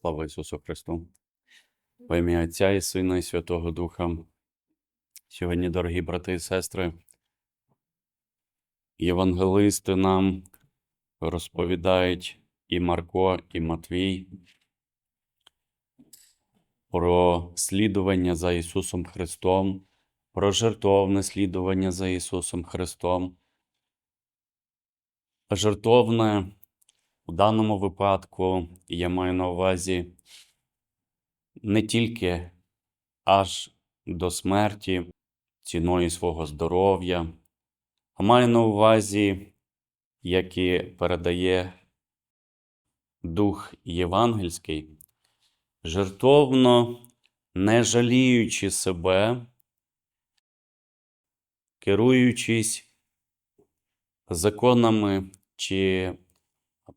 Слава Ісусу Христу! Во ім'я Отця і Сина, і Святого Духа. Сьогодні, дорогі брати і сестри, євангелисти нам розповідають і Марко, і Матвій про слідування за Ісусом Христом, про жертовне слідування за Ісусом Христом. Жертовне у даному випадку я маю на увазі не тільки аж до смерті ціною свого здоров'я, а маю на увазі, як і передає Дух Євангельський, жертовно не жаліючи себе, керуючись законами чи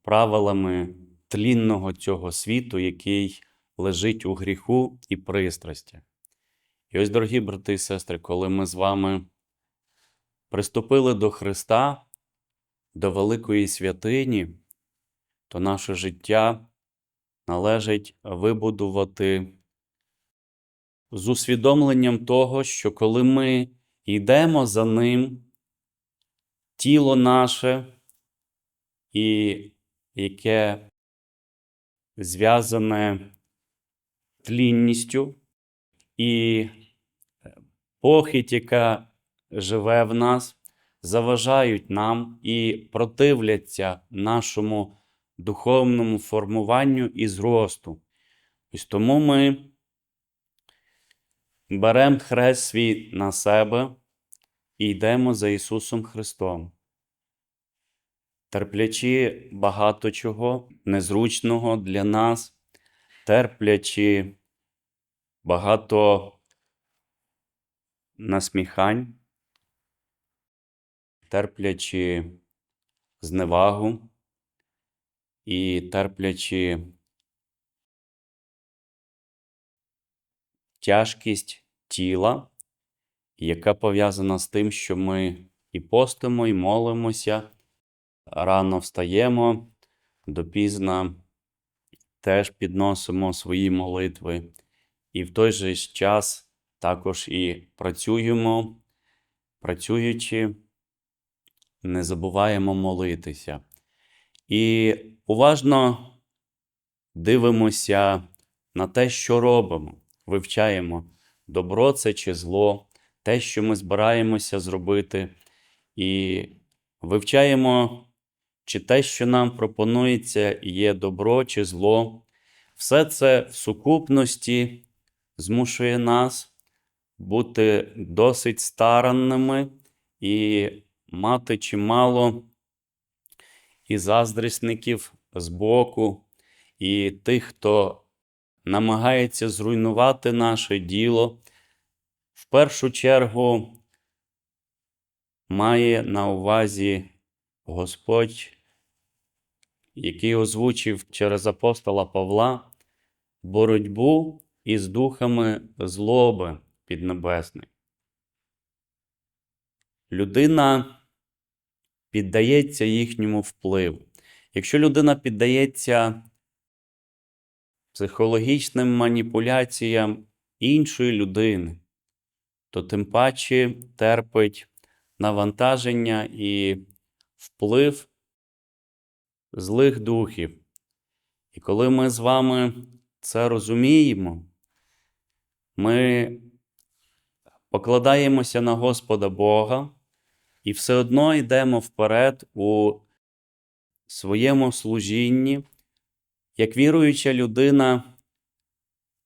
правилами тлінного цього світу, який лежить у гріху і пристрасті. І ось, дорогі брати і сестри, коли ми з вами приступили до Христа, до великої святині, то наше життя належить вибудувати з усвідомленням того, що коли ми йдемо за Ним, тіло наше, і яке зв'язане тлінністю, і похить, яка живе в нас, заважають нам і противляться нашому духовному формуванню і зросту. Ось тому ми беремо хрест свій на себе і йдемо за Ісусом Христом терплячи багато чого незручного для нас, терплячи багато насміхань, терплячи зневагу. І терплячи тяжкість тіла, яка пов'язана з тим, що ми і постимо, і молимося рано встаємо, допізно теж підносимо свої молитви, і в той же час також і працюємо, працюючи, не забуваємо молитися. І уважно дивимося на те, що робимо, вивчаємо, добро це чи зло, те, що ми збираємося зробити, і вивчаємо чи те, що нам пропонується, є добро чи зло, все це в сукупності змушує нас бути досить старанними і мати чимало і заздрісників з боку, і тих, хто намагається зруйнувати наше діло, в першу чергу має на увазі Господь який озвучив через апостола Павла боротьбу із духами злоби піднебесної. Людина піддається їхньому впливу. Якщо людина піддається психологічним маніпуляціям іншої людини, то тим паче терпить навантаження і вплив злих духів. І коли ми з вами це розуміємо, ми покладаємося на Господа Бога і все одно йдемо вперед у своєму служінні, як віруюча людина,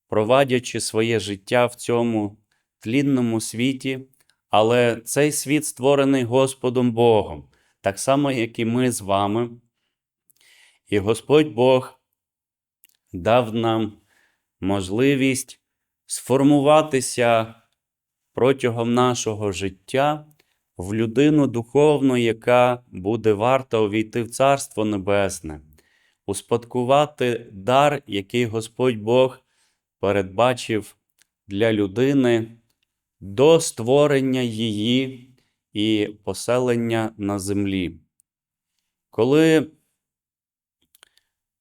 провадячи своє життя в цьому тлінному світі, але цей світ створений Господом Богом, так само, як і ми з вами. І Господь Бог дав нам можливість сформуватися протягом нашого життя в людину духовну, яка буде варта увійти в Царство Небесне, успадкувати дар, який Господь Бог передбачив для людини до створення її і поселення на землі. Коли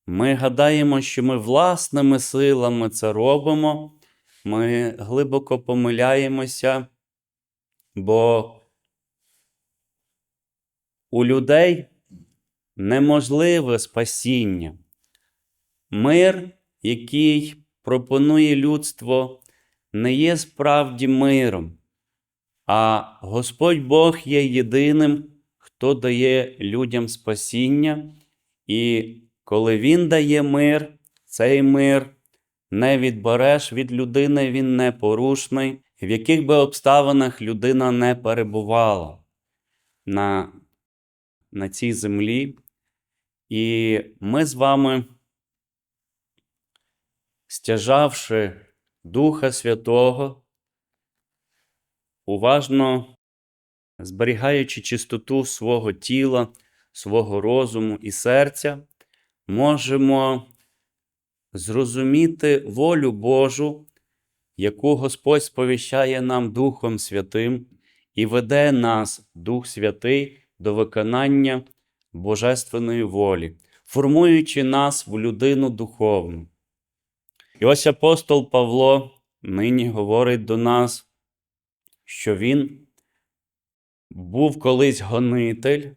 Ми гадаємо, що ми власними силами це робимо, ми глибоко помиляємося, бо у людей неможливе спасіння. Мир, який пропонує людство, не є справді миром, а Господь Бог є єдиним, хто дає людям спасіння, і коли Він дає мир, цей мир не відбереш від людини, він непорушний, в яких би обставинах людина не перебувала на, на цій землі. І ми з вами, стяжавши Духа Святого, уважно зберігаючи чистоту свого тіла, свого розуму і серця, можемо зрозуміти волю Божу, яку Господь сповіщає нам Духом Святим і веде нас, Дух Святий, до виконання Божественної волі, формуючи нас в людину духовну. І ось апостол Павло нині говорить до нас, що він був колись гонитель,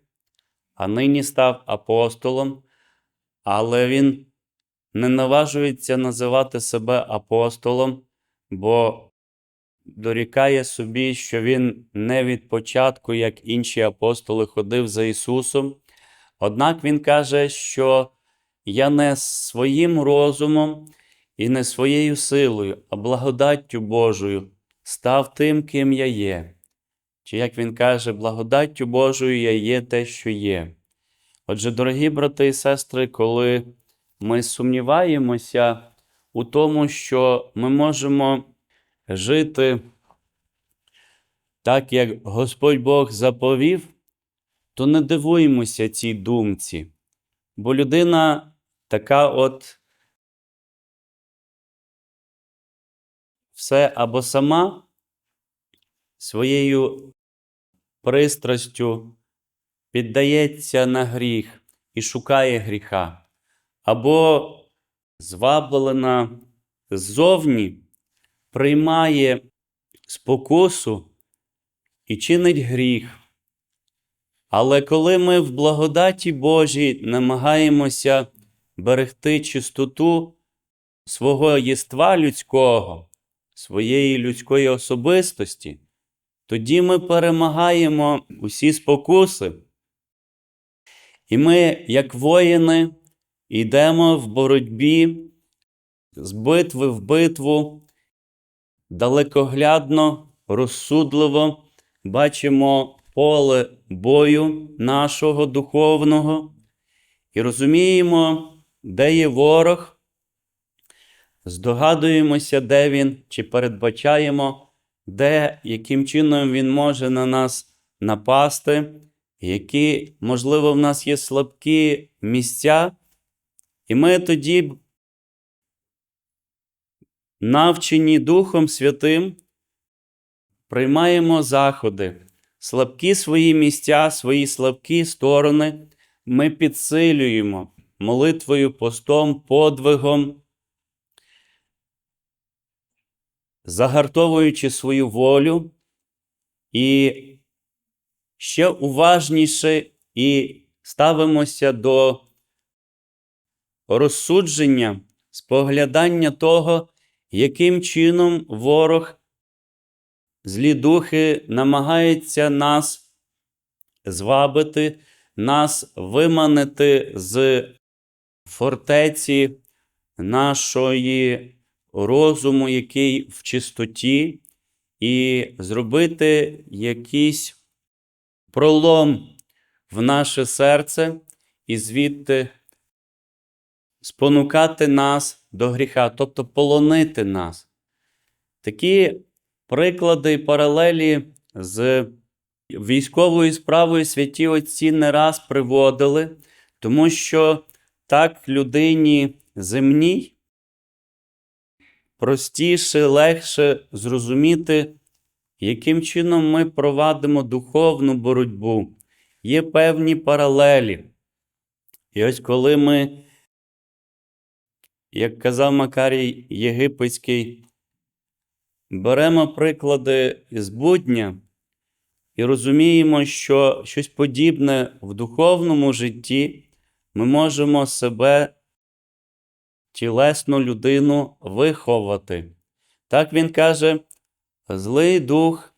а нині став апостолом, але він не наважується називати себе апостолом, бо дорікає собі, що він не від початку, як інші апостоли, ходив за Ісусом. Однак Він каже, що я не своїм розумом і не своєю силою, а благодаттю Божою став тим, ким я є. Чи, як він каже, благодаттю Божою я є те, що є. Отже, дорогі брати і сестри, коли ми сумніваємося у тому, що ми можемо жити так, як Господь Бог заповів, то не дивуємося цій думці, бо людина така от все або сама своєю пристрастю піддається на гріх і шукає гріха, або зваблена ззовні приймає спокусу і чинить гріх. Але коли ми в благодаті Божій намагаємося берегти чистоту свого єства людського, своєї людської особистості, тоді ми перемагаємо усі спокуси. І ми, як воїни, йдемо в боротьбі з битви в битву, далекоглядно, розсудливо бачимо поле бою нашого духовного і розуміємо, де є ворог, здогадуємося, де він, чи передбачаємо, де, яким чином він може на нас напасти, які, можливо, в нас є слабкі місця, і ми тоді, навчені Духом Святим, приймаємо заходи, слабкі свої місця, свої слабкі сторони ми підсилюємо молитвою, постом, подвигом, загартовуючи свою волю і ще уважніше і ставимося до розсудження, споглядання того, яким чином ворог, злі духи намагаються нас звабити, нас виманити з фортеці нашої розуму, який в чистоті, і зробити якийсь пролом в наше серце і звідти спонукати нас до гріха, тобто полонити нас. Такі приклади і паралелі з військовою справою святі отці не раз приводили, тому що так людині земній простіше, легше зрозуміти, яким чином ми провадимо духовну боротьбу. Є певні паралелі. І ось коли ми як казав Макарій Єгипетський, беремо приклади з будня і розуміємо, що щось подібне в духовному житті ми можемо себе, тілесну людину, виховати. Так він каже: злий дух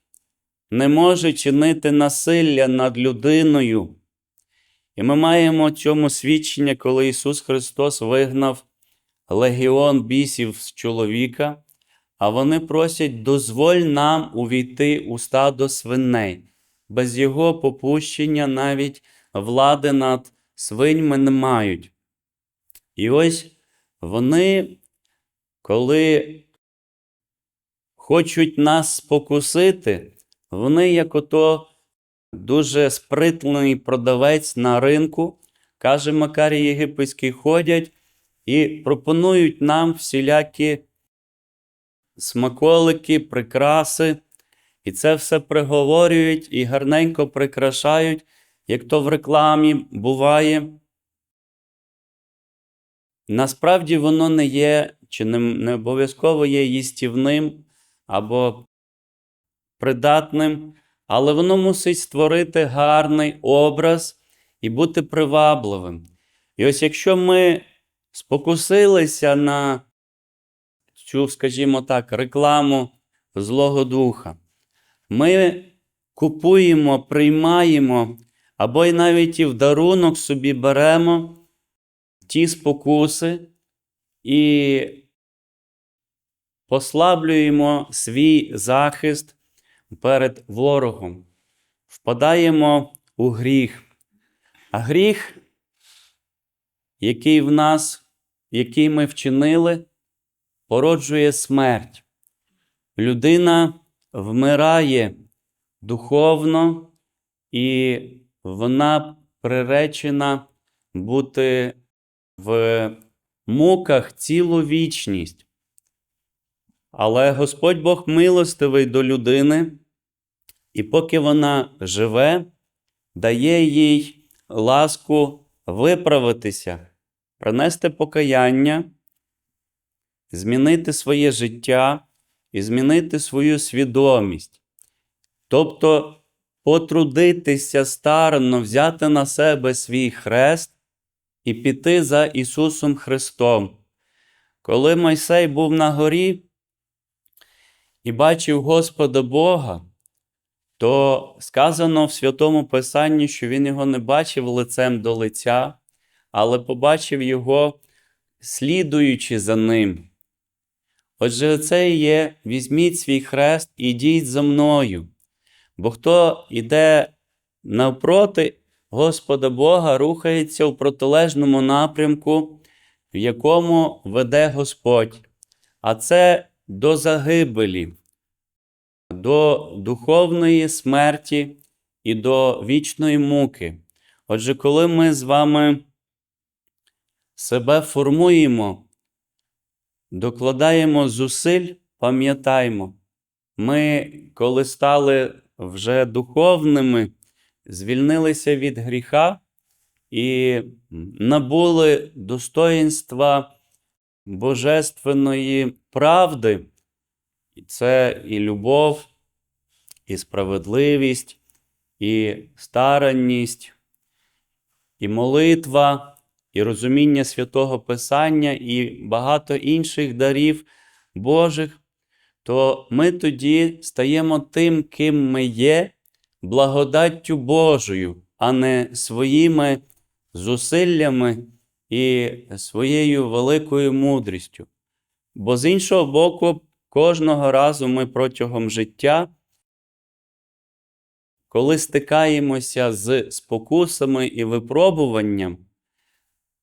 не може чинити насилля над людиною. І ми маємо цьому свідчення, коли Ісус Христос вигнав легіон бісів з чоловіка, а вони просять, дозволь нам увійти у стадо свиней. Без Його попущення навіть влади над свиньми не мають. І ось вони, коли хочуть нас спокусити, вони, як ото дуже спритний продавець на ринку, каже Макарій Єгипетський, ходять і пропонують нам всілякі смаколики, прикраси, і це все приговорюють і гарненько прикрашають, як то в рекламі буває. Насправді воно не є, чи не, не обов'язково є їстівним або придатним, але воно мусить створити гарний образ і бути привабливим. І ось якщо ми спокусилися на цю, скажімо так, рекламу Злого Духа, ми купуємо, приймаємо, або й навіть і в дарунок собі беремо ті спокуси і послаблюємо свій захист перед ворогом, впадаємо у гріх. А гріх, який в нас, який ми вчинили, породжує смерть. Людина вмирає духовно, і вона приречена бути в муках цілу вічність. Але Господь Бог милостивий до людини, і поки вона живе, дає їй ласку виправитися, принести покаяння, змінити своє життя і змінити свою свідомість. Тобто потрудитися старанно взяти на себе свій хрест і піти за Ісусом Христом. Коли Мойсей був на горі і бачив Господа Бога, то сказано в Святому Писанні, що він його не бачив лицем до лиця, але побачив його, слідуючи за ним. Отже, це і є: візьміть свій хрест і йдіть за мною. Бо хто йде навпроти Господа Бога, рухається в протилежному напрямку, в якому веде Господь, а це до загибелі, до духовної смерті і до вічної муки. Отже, коли ми з вами себе формуємо, докладаємо зусиль, пам'ятаймо, ми, коли стали вже духовними, звільнилися від гріха і набули достоїнства божественної правди. І це і любов, і справедливість, і старанність, і молитва, і розуміння святого Писання, і багато інших дарів Божих, то ми тоді стаємо тим, ким ми є, благодаттю Божою, а не своїми зусиллями і своєю великою мудрістю. Бо з іншого боку, кожного разу ми протягом життя, коли стикаємося з спокусами і випробуванням,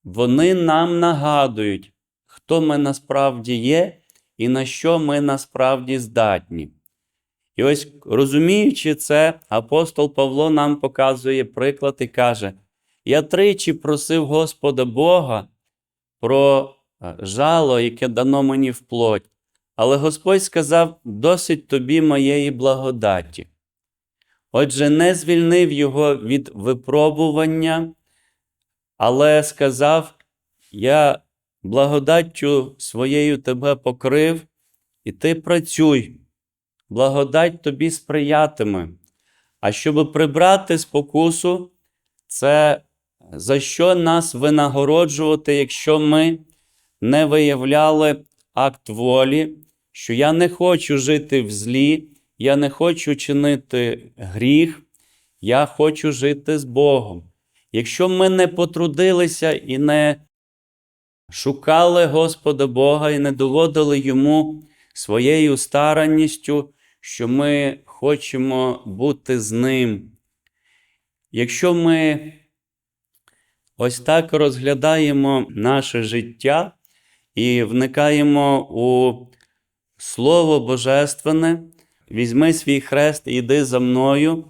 вони нам нагадують, хто ми насправді є і на що ми насправді здатні. І ось розуміючи це, апостол Павло нам показує приклад і каже: Я тричі просив Господа Бога про жало, яке дано мені в плоть, але Господь сказав: досить тобі моєї благодаті. Отже, не звільнив його від випробування, але сказав: Я благодаттю своєю тебе покрив, і ти працюй, благодать тобі сприятиме. А щоб прибрати спокусу, це за що нас винагороджувати, якщо ми не виявляли акт волі, що я не хочу жити в злі, я не хочу чинити гріх, я хочу жити з Богом. Якщо ми не потрудилися і не шукали Господа Бога і не доводили Йому своєю старанністю, що ми хочемо бути з Ним. Якщо ми ось так розглядаємо наше життя і вникаємо у Слово Божественне, візьми свій хрест і йди за мною,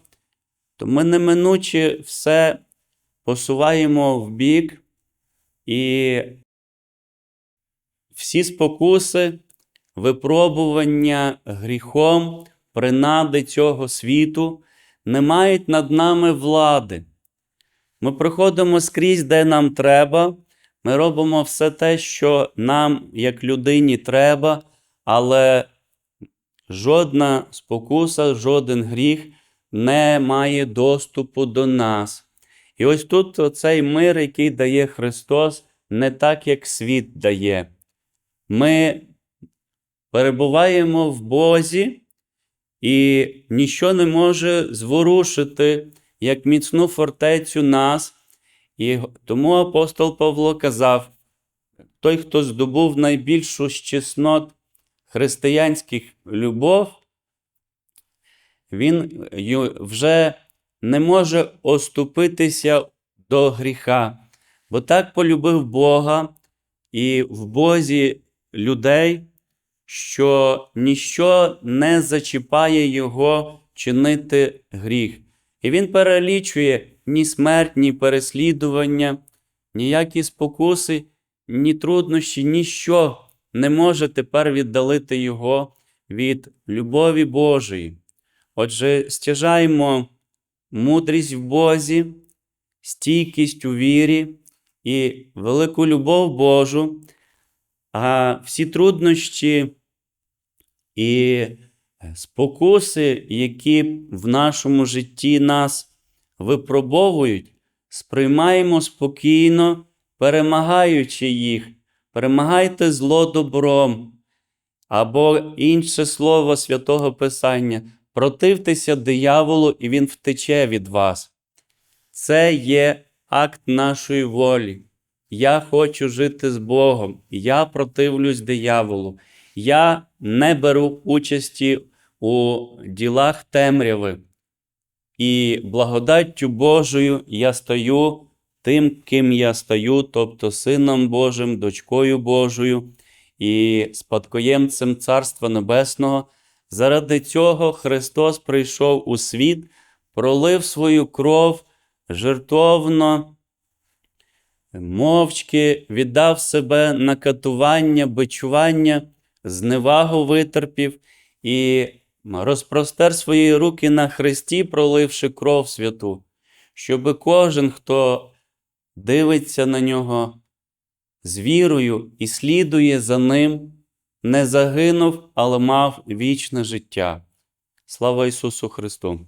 то ми неминуче все посуваємо в бік і всі спокуси, випробування гріхом, принади цього світу не мають над нами влади. Ми проходимо скрізь, де нам треба. Ми робимо все те, що нам, як людині, треба, але жодна спокуса, жоден гріх не має доступу до нас. І ось тут цей мир, який дає Христос, не так, як світ дає. Ми перебуваємо в Бозі, і ніщо не може зворушити як міцну фортецю нас. І тому апостол Павло казав: той, хто здобув найбільшу з чеснот християнських любов, він вже не може оступитися до гріха, бо так полюбив Бога і в Бозі людей, що ніщо не зачіпає його чинити гріх. І він перелічує ні смерть, ні переслідування, ніякі спокуси, ні труднощі, ніщо не може тепер віддалити його від любові Божої. Отже, стяжаємо мудрість в Бозі, стійкість у вірі і велику любов Божу, а всі труднощі і спокуси, які в нашому житті нас випробовують, сприймаємо спокійно, перемагаючи їх. Перемагайте зло добром. Або інше слово святого Писання: противтеся дияволу, і він втече від вас. Це є акт нашої волі. Я хочу жити з Богом, я противлюсь дияволу. Я не беру участі у ділах темряви. І благодаттю Божою я стаю тим, ким я стаю, тобто Сином Божим, дочкою Божою і спадкоємцем Царства Небесного. Заради цього Христос прийшов у світ, пролив свою кров жертовно, мовчки, віддав себе на катування, бичування, зневагу витерпів і розпростер свої руки на хресті, проливши кров святу, щоби кожен, хто дивиться на нього з вірою і слідує за ним, не загинув, але мав вічне життя. Слава Ісусу Христу!